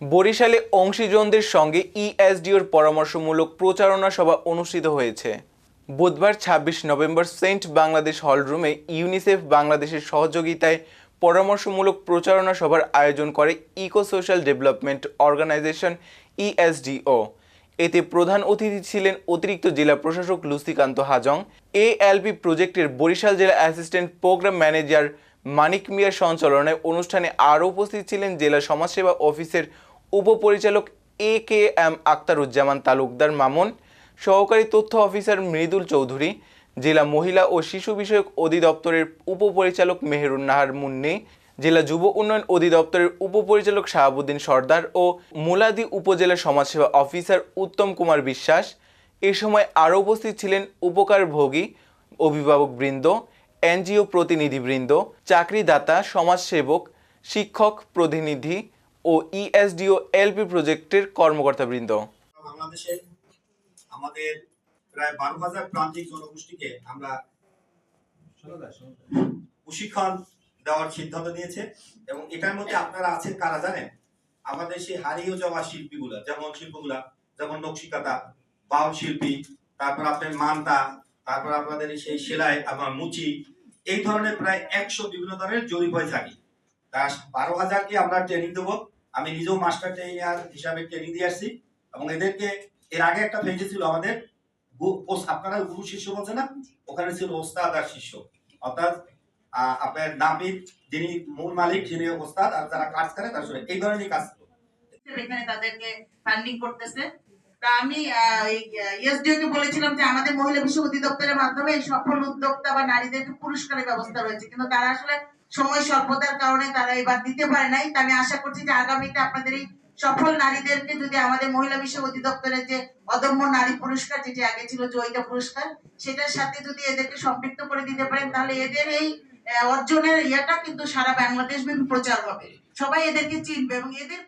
বরিশালে অংশীজনদের সঙ্গে ইএসডিওর পরামর্শমূলক প্রচারণা সভা অনুষ্ঠিত হয়েছে। বুধবার ছাব্বিশ নভেম্বর সেন্ট বাংলাদেশ হলরুমে ইউনিসেফ বাংলাদেশের সহযোগিতায় পরামর্শমূলক প্রচারণা সভার আয়োজন করে eco social development organisation ESDO এতে প্রধান অতিথি ছিলেন অতিরিক্ত জেলা প্রশাসক লুসিকান্ত হাজং, এ এএলপি প্রজেক্টের বরিশাল জেলা অ্যাসিস্ট্যান্ট প্রোগ্রাম ম্যানেজার মানিক মিয়ার সঞ্চালনায় অনুষ্ঠানে আরও উপস্থিত ছিলেন জেলা সমাজসেবা অফিসের উপপরিচালক A K M Aktaruzzaman Talukdar Mamun, সহকারী তথ্য অফিসার মৃদুল চৌধুরী, জেলা মহিলা ও শিশু বিষয়ক অধিদপ্তরের উপপরিচালক মেহেরুন নাহার মুন্নি, জেলা যুব উন্নয়ন অধিদপ্তরের উপপরিচালক শাহাবুদ্দিন সর্দার ও মুলাদি উপজেলা সমাজসেবা অফিসার উত্তম কুমার বিশ্বাস। এ সময় আরও উপস্থিত ছিলেন উপকারভোগী অভিভাবকবৃন্দ এনজিও প্রতিনিধিবৃন্দ, চাকরিদাতা, সমাজসেবক, শিক্ষক, প্রতিনিধি ও ইএসডিও এলপি প্রজেক্টের কর্মকর্তাবৃন্দ। বাংলাদেশে আমাদের প্রায় বারো হাজার প্রান্তিক জনগোষ্ঠীকে আমরা প্রশিক্ষণ দেওয়ার সিদ্ধান্ত নিয়েছে এবং এটার মধ্যে আপনারা আছেন কারা জানেন? আমাদের সেই হারিয়ে যাওয়া শিল্পীগুলা, যেমন শিল্পগুলা, যেমন নকশিকাতা, বাউল শিল্পী, তারপর আপনার মান্তা, তারপর আপনাদের সেই সেলাই আমার মুচি, এই ধরনের প্রায় একশো বিভিন্ন ধরনের জরিপ হয়ে থাকি। তা বারো হাজারকে আমরা ট্রেনিং দেবো। আমি নিজেও মাস্টার ট্রেনার হিসাবে ট্রেনিং দিয়ে আসছি এবং এদেরকে, এর আগে একটা পেজে ছিল আমাদের আপনারা গুরু শিষ্য বলছে না? ওখানে ছিল ওস্তাদ আর শিষ্য। অর্থাৎ আপনার নাপিত যিনি মূল মালিক, যিনি ওস্তাদ আর যারা কাজ করে তার সঙ্গে এই ধরনের কাজ। এখানে তাদেরকে ফান্ডিং করতেছে। তা আমি ইএসডিও কে বলেছিলাম যে আমাদের মহিলা বিশ্ব অধিদপ্তরের মাধ্যমে সফল উদ্যোক্তা বা নারীদেরকে পুরস্কারের ব্যবস্থা রয়েছে। কিন্তু তারা আসলে সময় স্বল্পতার কারণে তারা এবার দিতে পারে নাই। আমি আশা করছি যে আগামীতে আপনাদের এই সফল নারীদেরকে যদি আমাদের মহিলা বিশ্ব অধিদপ্তরের যে অদম্য নারী পুরস্কার, যেটি আগে ছিল জয়িতা পুরস্কার, সেটার সাথে যদি এদেরকে সম্পৃক্ত করে দিতে পারেন, তাহলে এদের এই অর্জনের ইয়েটা কিন্তু সারা বাংলাদেশ প্রচার হবে। সবাই এদেরকে চিনবে এবং এদের